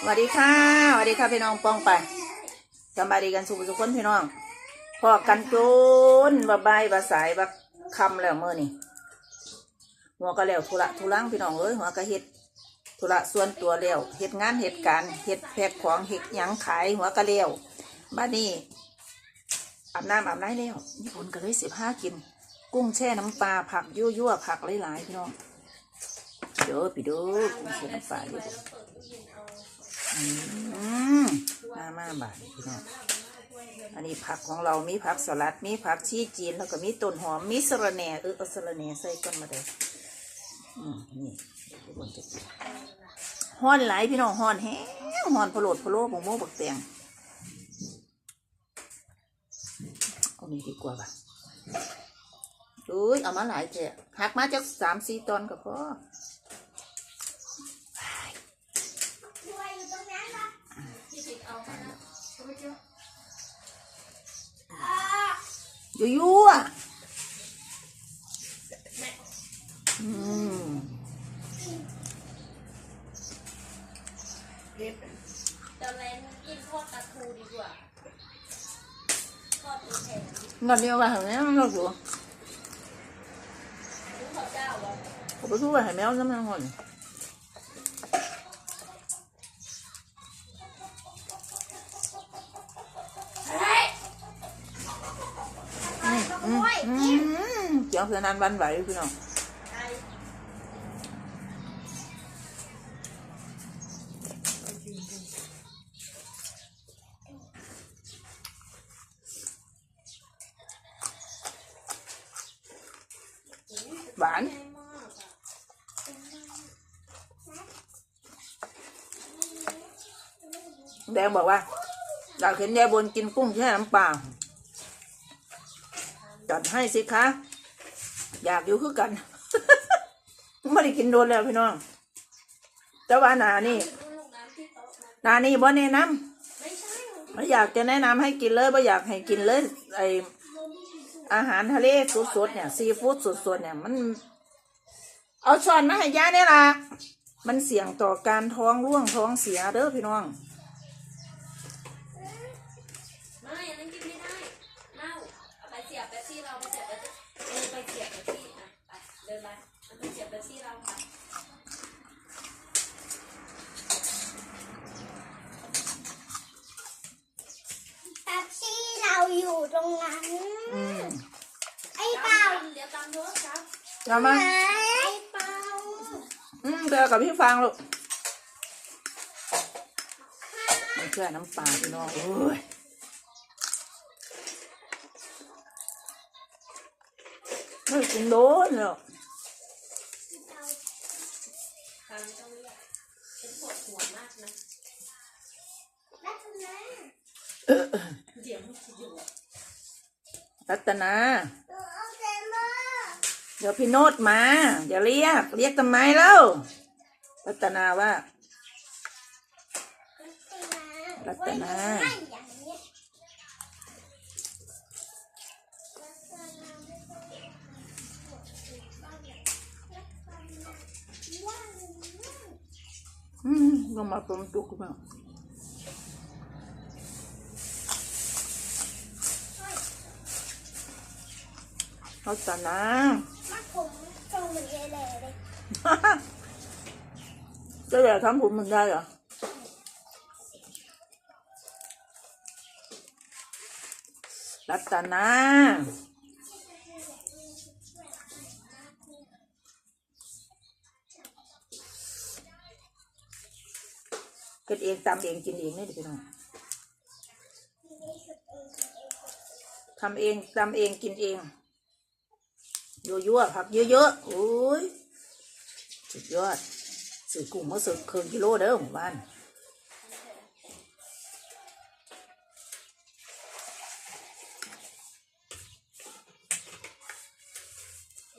สวัสดีค่ะสวัสดีค่ะพี่น้องป้องไปสบายดีกันสุขสุขคนพี่น้องพอกันโจนบาบายบาสายบาคำแล้วเมื่อนี่หัวก็แล้วธุระทุลังพี่น้องเอ้ยหัวก็เฮ็ดธุระส่วนตัวแล้วเฮ็ดงานเฮ็ดการเฮ็ดแพ็คของเฮ็ดยังขายหัวก็แล้วบ้านนี้อาบน้ำอาบน้ำแล้วนี่ผลก็เลยสิบห้ากิน กุ้งแช่น้ำปลาผักยั่วๆผักหลายๆพี่น้องเด้อพี่เด้อกุ้งแช่น้ำปลาอยู่ มมามาบาทพี่น้องอันนี้ผักของเรามีผักสลัด มีผักชีจีน แล้วก็มีต้นหอม มีสระแหน่เออเอาสระแหน่ใส่ก้นมาเลยอืมนี่ทุกคนจะห้อนไหลพี่น้องห้อนแห้งห้อนพะโลดพะโลบงโม่บักแตงเอานี่ดีกว่าป่ะอุ้ยเอามาหลายเถอะหักมาจากสามสี่ตอนก็พอ ยั่วยั่วอืมตอนแรกกินทอดปลาทูดีกว่าทอดเป็นแผ่น งอนเดียวว่าเห็นไหมมันเราอยู่ รู้ข้าวเจ้าบ่ ผมไปสู้ว่าเห็นไหมน้ำมันงอน เฮ้ย อืมอื มเจียวเสือนานวันไหวพี่น้องหวานแม่มากอะแดงบอกว่าอยากเห็นยายบนกินกุ้งแช่น้ำปลาจัดให้สิคะ อยากอยู่คือกันไม่ได้กินโดนแล้วพี่น้อง แต่ว่านานี่นานี่บ่แนะนำไม่องไม่อยากจะแนะนำให้กินเลยไม่อยากให้กินเลยไออาหารทะเลสดๆเนี่ยซีฟู้ดสดๆเนี่ยมัน เอาช้อนมาให้ย่าเนี่ยล่ะมันเสี่ยงต่อการท้องร่วงท้องเสียเด้อพี่น้อง ไม่อันนั้นกินไม่ได้เน่าเอาไปเสียบแป๊บซี่เราไปเสียบแป๊บซี่เออไปเสียบแป๊บซี่อะไปเดินไปมันไปเสียบแป๊บซี่เราค่ะ แท็กซี่เราอยู่ตรงนั้น อืม ไอ้เปา เดี๋ยวตามโทษครับ เอามาไอ้เปาอืมเดี๋ยวกับพี่ฟังลูกไม่เชื่อน้ำปลาพี่น้องโอ้ยไม่กินโดนหรอกทางนี้ต้องเรียกเป็นปวดหัวมากนะแล้วทำไมเดี๋ยวมันจะอยู่อะรัตนา ตัวเอาเซมเมอร์ เดี๋ยวพี่โนดมาอย่าเรียก เรียกทำไมเล่ารัตนาว่า รัตนาอืมงมลงมาปมตุกมารัตนา เหมือนยายแหล่เลยจะอยาทำผมมันได้เหรอรัตนาเกิดเองตำเองกินเองนี่ดิพี่น้องทำเองตำเองกินเอง ยั่วๆผักเยอะๆโอ้ยสุดยอดซื้อกุ้งมาซื้อครึ่งกิโลเด้อหมู่บ้าน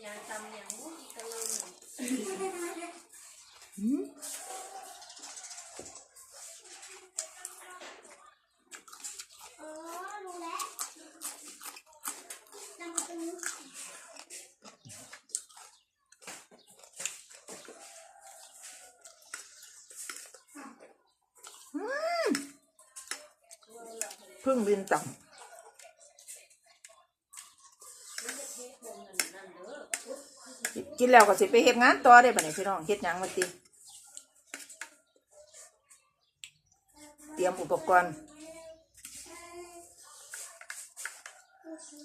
ยายตำอย่างมุ้งอีกตะลึง หืม อ๋อรู้แล้วนำมาตรงนี้ อืมเพึ่งบินต่ำกินแล้วก็สิไปเฮ็ดงานต่อได้ปะเนี่ยพี่น้องเฮ็ดยังมาติเตรียมอุปกรณ์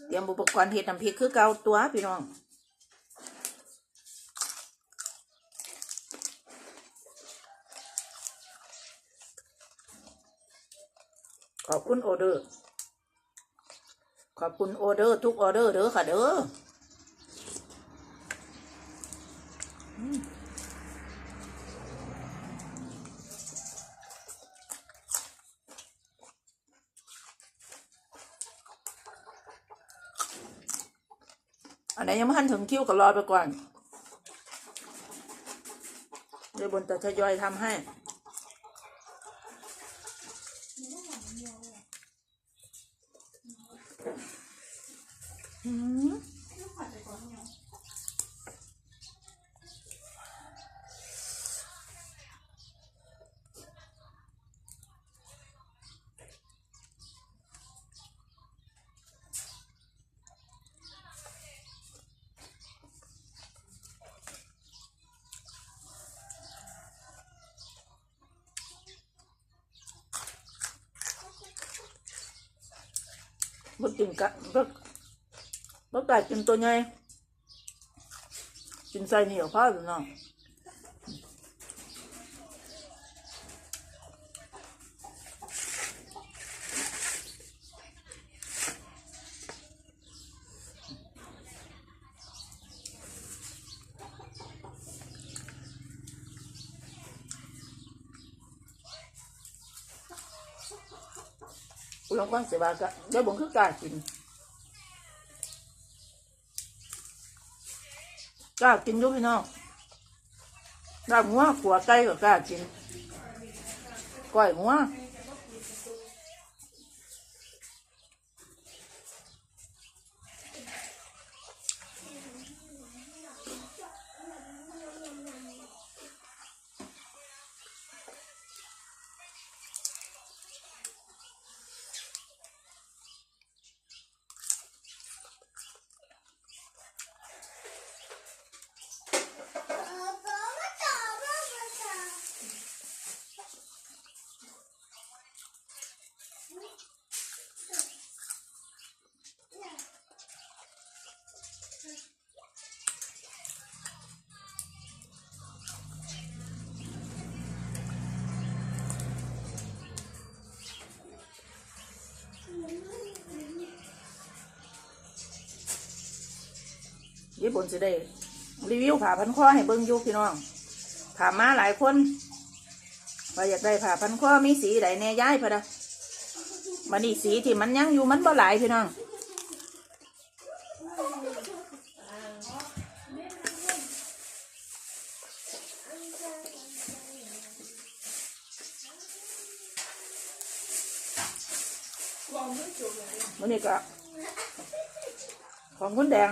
เตรียมอุปกรณ์เฮ็ดน้ำพริกคือเก่าตัวพี่น้อง ขอบคุณออเดอร์ ขอบคุณออเดอร์ทุกออเดอร์เด้อค่ะเด้ออันไหนยังไม่ทันถึงคิวก็รอไปก่อนเดี๋ยวบนจะทยอยทำให้ อืมบ่กิน กะบ่บ่ไก่กินตัวใหญ่กินใส่เหนียวพอหรือน้องลองฟังเสียบา กะเดี๋ยวผมคือกล้ากินกล้ากินอยู่พี่น้องกล้าหัวขัวไก่ก็กล้ากินก้อยหัว ญี่ปุ่นจะได้ รีวิวผ่าพันข้อให้เบิ่งอยู่พี่น้อง ถามมาหลายคนว่าอยากได้ผ่าพันข้อมีสีใดแน่ย้ายพะดะมันนี่สีที่มันยังอยู่มันบ่หลายพี่น้องมันนี่ก็ของคุณแดง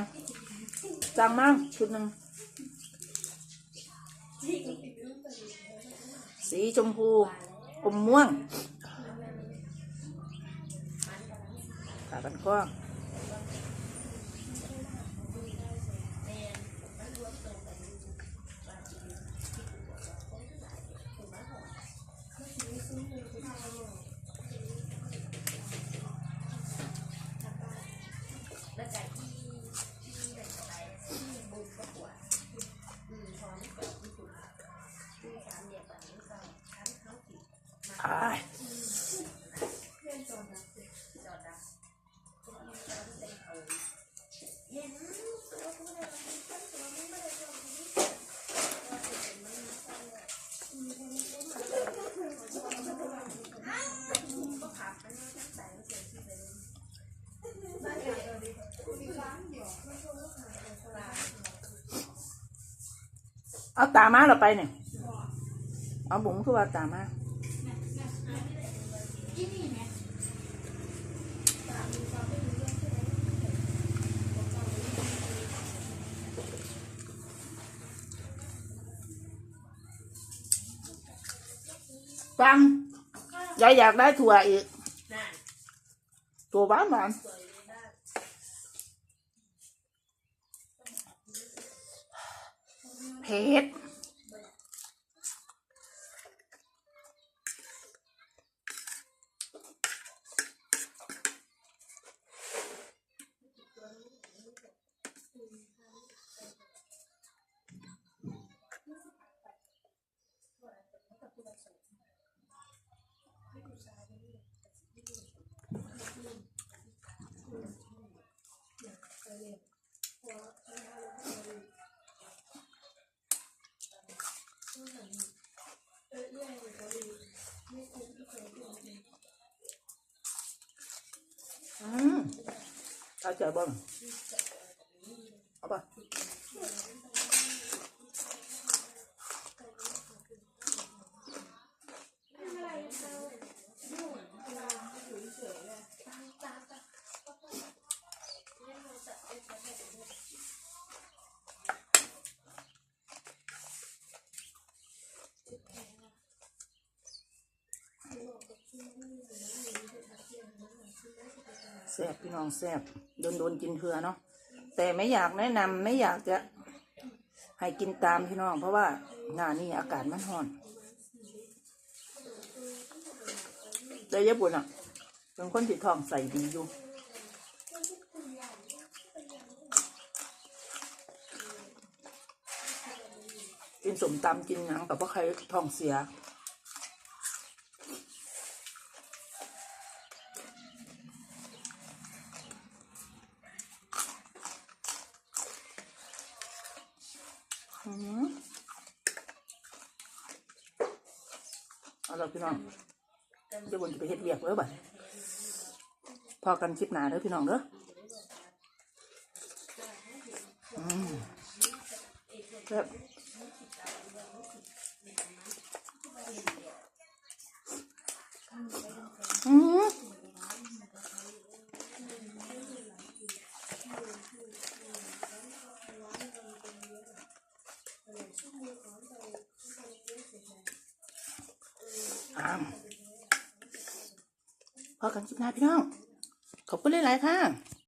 สั่งมาชุดหนึ่งสีชมพูอมม่วงขาบันข้ออ้ ตามาเราไปเนี่ยเอาบุ๋มคือว่าตามาฟังยายอยากได้ถั่วอีกนั่นถั่วหวานหวาน สวยเลยบ้าน เผ็ดอืม เอาใจบ้างเอาป่ะแซ่บ พี่น้องแซ่บโดนโดนกินเถื่อเนาะแต่ไม่อยากแนะนำไม่อยากจะให้กินตามพี่น้อง เพราะว่าหน้านี่อากาศมันร้อนแต่ญี่ปุ่นอะเป็นคนที่ท้องใส่ดีอยู่กินสมตำกินหนังกับว่าใครท้องเสีย อืม เอาละพี่น้องเดี๋ยวบนจะไปเฮ็ดเรียกเด้อบัดพอกันคลิปหน้าเด้อพี่น้องเด้อแบบอืมอ้ามพอ กันคลิปหน้าพี่น้อง ขอบคุณหลายๆค่ะ